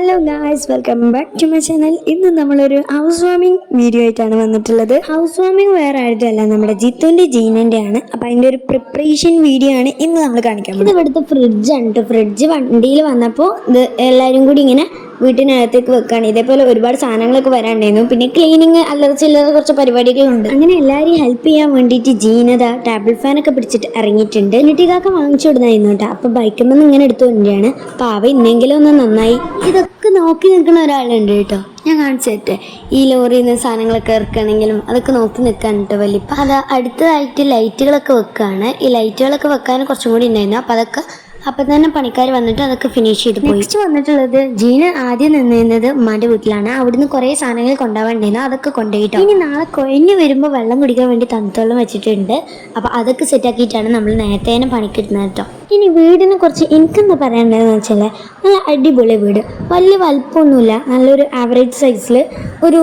Hello guys welcome back to my channel ഇന്ന് നമ്മളൊരു house warming video ആയിട്ടാണ് വന്നിട്ടുള്ളത്. ഹൗസ് വാമിംഗ് വേറെ ആയിട്ടല്ല നമ്മുടെ ജിത്തുന്റെ ജീനന്റെ ആണ് അപ്പൊ അതിന്റെ ഒരു പ്രിപ്പറേഷൻ വീഡിയോ ആണ് ഇന്ന് നമ്മൾ കാണിക്കാൻ. ഇത് ഇവിടുത്തെ ഫ്രിഡ്ജ് കേട്ടോ ഫ്രിഡ്ജ് വണ്ടിയിൽ വന്നപ്പോൾ ഇത് എല്ലാവരും കൂടി ഇങ്ങനെ വീട്ടിനകത്തേക്ക് വെക്കാണ്. ഇതേപോലെ ഒരുപാട് സാധനങ്ങളൊക്കെ വരാണ്ടായിരുന്നു പിന്നെ ക്ലീനിങ് അല്ലറ ചില്ലറ കുറച്ച് പരിപാടികളുണ്ട്. അങ്ങനെ എല്ലാവരെയും ഹെൽപ്പ് ചെയ്യാൻ വേണ്ടിയിട്ട് ജീനത ടേബിൾ ഫാൻ ഒക്കെ പിടിച്ചിട്ട് ഇറങ്ങിയിട്ടുണ്ട്. നെട്ടികാക്ക വാങ്ങിച്ചു കൊടുത്തായിരുന്നു കേട്ടോ. അപ്പൊ ബൈക്കുമ്പോൾ ഇങ്ങനെ എടുത്തു കൊണ്ടിയാണ് പാവ ഇന്നെങ്കിലും ഒന്ന് നന്നായി. ഇതൊക്കെ നോക്കി നിൽക്കുന്ന ഒരാളുണ്ട് കേട്ടോ. ഞാൻ കാണിച്ചേട്ടെ ഈ ലോറിയിൽ നിന്ന് സാധനങ്ങളൊക്കെ ഇറക്കുകയാണെങ്കിലും അതൊക്കെ നോക്കി നിൽക്കാൻ കേട്ടോ വലിയ അത് അടുത്തതായിട്ട് ലൈറ്റുകളൊക്കെ വെക്കുകയാണ്. ഈ ലൈറ്റുകളൊക്കെ വെക്കാൻ കുറച്ചും കൂടി ഉണ്ടായിരുന്നു. അപ്പം അതൊക്കെ അപ്പം തന്നെ പണിക്കാർ വന്നിട്ട് അതൊക്കെ ഫിനിഷ് ചെയ്ത് പോയി. നെക്സ്റ്റ് വന്നിട്ടുള്ളത് ജീന ആദ്യം നിന്നിരുന്നത് ഉമ്മാന്റെ വീട്ടിലാണ്. അവിടുന്ന് കുറേ സാധനങ്ങൾ കൊണ്ടുപോകാണ്ടായിരുന്നു അതൊക്കെ കൊണ്ടുപോയിട്ടോ? ഇനി നാളെ കൊഴിഞ്ഞു വരുമ്പോൾ വെള്ളം കുടിക്കാൻ വേണ്ടി തണുത്തോളം വെച്ചിട്ടുണ്ട്. അപ്പൊ അതൊക്കെ സെറ്റാക്കിയിട്ടാണ് നമ്മൾ നേരത്തെ തന്നെ പണിക്കിടുന്നത് കേട്ടോ ഇനി വീടിനെ കുറിച്ച് എനിക്കെന്താ പറയേണ്ടതെന്ന് വെച്ചാൽ നല്ല അടിപൊളി വീട്. വലിയ വലുപ്പമൊന്നുമില്ല. നല്ലൊരു ആവറേജ് സൈസിൽ ഒരു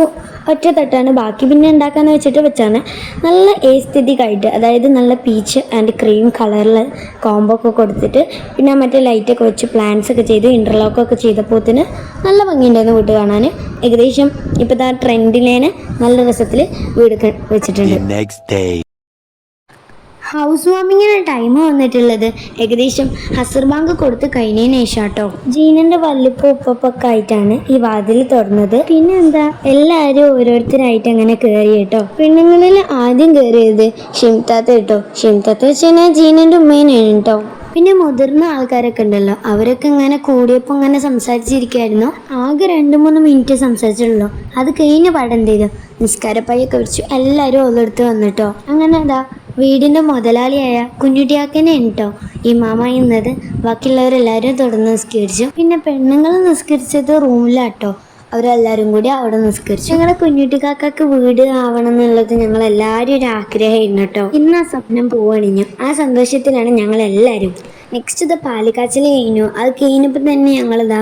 ഒറ്റ തട്ടാണ്. ബാക്കി പിന്നെ ഉണ്ടാക്കാന്ന് വെച്ചിട്ട് വെച്ചാണ് നല്ല ഏസ്തെറ്റിക് ആയിട്ട് അതായത് നല്ല പീച്ച് ആൻഡ് ക്രീം കളറിൽ കോംബോ ഒക്കെ കൊടുത്തിട്ട് പിന്നെ മറ്റേ ലൈറ്റൊക്കെ വെച്ച് പ്ലാന്റ്സ് ഒക്കെ ചെയ്ത് ഇന്റർലോക്കൊക്കെ തന്നെ നല്ല ഭംഗിയുണ്ടായിരുന്നു വീട് കാണാൻ ഏകദേശം ഇപ്പോഴത്തെ ആ ട്രെൻഡിലേനെ നല്ല രസത്തിൽ വീട് വെച്ചിട്ടുണ്ട്. ഹൗസ് വാമിങ്ങിന് ടൈം വന്നിട്ടുള്ളത്. ഏകദേശം ഹസർ ബാങ്ക് കൊടുത്ത് കഴിഞ്ഞതിന് ശേഷം കേട്ടോ ജീനന്റെ വല്ലിപ്പോ ഉപ്പൊക്കെ ആയിട്ടാണ് ഈ വാതിൽ തുറന്നത്. പിന്നെ എന്താ എല്ലാവരും ഓരോരുത്തരായിട്ട് അങ്ങനെ കയറി കേട്ടോ പെണ്ണുങ്ങളിൽ ആദ്യം കയറിയത് ഷിംതാത്ത കേട്ടോ ഷിംതാത്ത വെച്ച് കഴിഞ്ഞാൽ ജീനന്റെ ഉമ്മേനാണ് കേട്ടോ പിന്നെ മുതിർന്ന ആൾക്കാരൊക്കെ ഉണ്ടല്ലോ. അവരൊക്കെ ഇങ്ങനെ കൂടിയപ്പോൾ ഇങ്ങനെ സംസാരിച്ചിരിക്കായിരുന്നു ആകെ രണ്ട് മൂന്ന് മിനിറ്റ് സംസാരിച്ചുള്ളൂ അത് കഴിഞ്ഞ പാടെന്ത് ചെയ്തു? നിസ്കാരപ്പായൊക്കെ വിളിച്ചു. എല്ലാവരും ഓരോരുത്തർ വന്നിട്ടോ. അങ്ങനെ അതാ വീടിന്റെ മുതലാളിയായ കുഞ്ഞുട്ടിയാക്കനെ കേട്ടോ. ഈ മാമ ഇന്നത് ബാക്കിയുള്ളവരെല്ലാവരും തുടർന്ന് നിസ്കരിച്ചു. പിന്നെ പെണ്ണുങ്ങൾ നിസ്കരിച്ചത് റൂമിലാട്ടോ. അവരെല്ലാവരും കൂടി അവിടെ നിസ്കരിച്ചു. ഞങ്ങളുടെ കുഞ്ഞുട്ടിക്കാക്കക്ക് വീട് ആവണം എന്നുള്ളത് ഞങ്ങൾ എല്ലാവരും ഒരു ആഗ്രഹമായിരുന്നു കേട്ടോ. ഇന്ന് ആ സ്വപ്നം പോവണിഞ്ഞു ആ സന്തോഷത്തിലാണ് ഞങ്ങൾ നെക്സ്റ്റ് ഇത് പാലിക്കാച്ചിൽ കഴിഞ്ഞു. അത് കഴിഞ്ഞപ്പോൾ തന്നെ ഞങ്ങളിതാ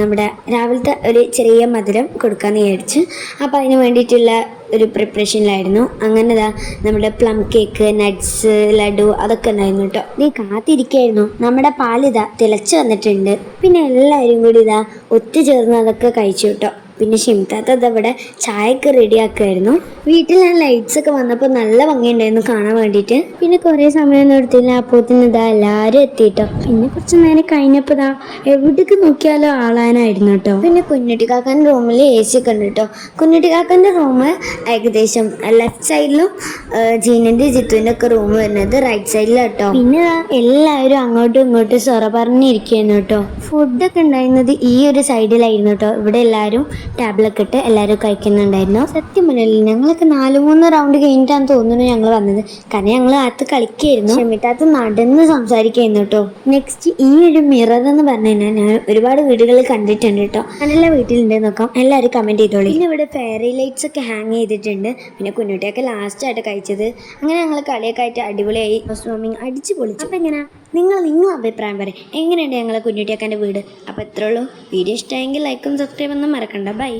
നമ്മുടെ രാവിലത്തെ ഒരു ചെറിയ മധുരം കൊടുക്കാമെന്ന് വിചാരിച്ചു. അപ്പോൾ അതിന് വേണ്ടിയിട്ടുള്ള ഒരു പ്രിപ്പറേഷനിലായിരുന്നു അങ്ങനെ ഇതാ നമ്മുടെ പ്ലം കേക്ക് നട്ട്സ് ലഡു അതൊക്കെ ഉണ്ടായിരുന്നു കേട്ടോ. നീ കാത്തിരിക്കായിരുന്നു. നമ്മുടെ പാലിതാ തിളച്ച് വന്നിട്ടുണ്ട്. പിന്നെ എല്ലാവരും കൂടി ഇതാ ഒത്തുചേർന്ന് അതൊക്കെ കഴിച്ചു കേട്ടോ. പിന്നെ ഷിംതാത്ത അവിടെ ചായയൊക്കെ റെഡിയാക്കുമായിരുന്നു വീട്ടിൽ ആ ലൈറ്റ്സ് ഒക്കെ വന്നപ്പോൾ നല്ല ഭംഗിയുണ്ടായിരുന്നു കാണാൻ വേണ്ടിയിട്ട്. പിന്നെ കുറേ സമയം എടുത്തില്ല. അപ്പോത്തിന് ഇതാ എല്ലാവരും എത്തിയിട്ടോ പിന്നെ കുറച്ച് നേരം കഴിഞ്ഞപ്പോൾ ഇതാ എവിടേക്ക് നോക്കിയാലും ആളാനായിരുന്നു കേട്ടോ. പിന്നെ കുഞ്ഞുട്ടിക്കാക്കാന്റെ റൂമിൽ എ സി ഒക്കെ ഉണ്ട് കേട്ടോ. കുഞ്ഞുട്ടിക്കാക്കാന്റെ റൂം ഏകദേശം ലെഫ്റ്റ് സൈഡിലും ജീനന്റെ ജിത്തുവിന്റെ ഒക്കെ റൂം വരുന്നത് റൈറ്റ് സൈഡിലാണ് കേട്ടോ. പിന്നെ എല്ലാവരും അങ്ങോട്ടും ഇങ്ങോട്ടും സൊറ പറഞ്ഞിരിക്കുന്നു കേട്ടോ. ഫുഡൊക്കെ ഉണ്ടായിരുന്നത് ഈ ഒരു സൈഡിലായിരുന്നു കേട്ടോ. ഇവിടെ എല്ലാവരും ടാബിളൊക്കെ ഇട്ട് എല്ലാവരും കഴിക്കുന്നുണ്ടായിരുന്നു. സത്യം പറഞ്ഞില്ല ഞങ്ങളൊക്കെ നാല് മൂന്ന് റൗണ്ട് കഴിഞ്ഞിട്ടാണ് തോന്നുന്നു ഞങ്ങൾ വന്നത്. കാരണം ഞങ്ങൾ അകത്ത് കളിക്കായിരുന്നു. ക്ഷമിട്ടാത്ത നടന്ന് സംസാരിക്കായിരുന്നു കേട്ടോ. നെക്സ്റ്റ് ഈ ഒരു മിറർ എന്ന് പറഞ്ഞു കഴിഞ്ഞാൽ ഞാൻ ഒരുപാട് വീടുകളിൽ കണ്ടിട്ടുണ്ട് കേട്ടോ. നല്ല വീട്ടിലുണ്ടെന്ന് നോക്കാം. എല്ലാവരും കമന്റ് ചെയ്തോളൂ. പിന്നെ ഇവിടെ ഫെയറി ലൈറ്റ്സ് ഒക്കെ ഹാങ് ചെയ്തിട്ടുണ്ട്. പിന്നെ കുഞ്ഞുട്ടിയൊക്കെ ലാസ്റ്റ് ആയിട്ട് കഴിച്ചത്. അങ്ങനെ ഞങ്ങൾ കളിയൊക്കെ ആയിട്ട് അടിപൊളിയായി. ഹൗസ് വാമിങ് അടിച്ചു പൊളിച്ചു. അപ്പം എങ്ങനെ? നിങ്ങൾ നിങ്ങളെ അഭിപ്രായം പറയും. എങ്ങനെയുണ്ട് ഞങ്ങളെ കുഞ്ഞുട്ടിയാക്കാന്റെ വീട്? അപ്പോൾ ഇത്രേ ഉള്ളൂ. വീഡിയോ ഇഷ്ടമായെങ്കിൽ ലൈക്കും സബ്സ്ക്രൈബ് ഒന്നും മറക്കണ്ട. ബൈ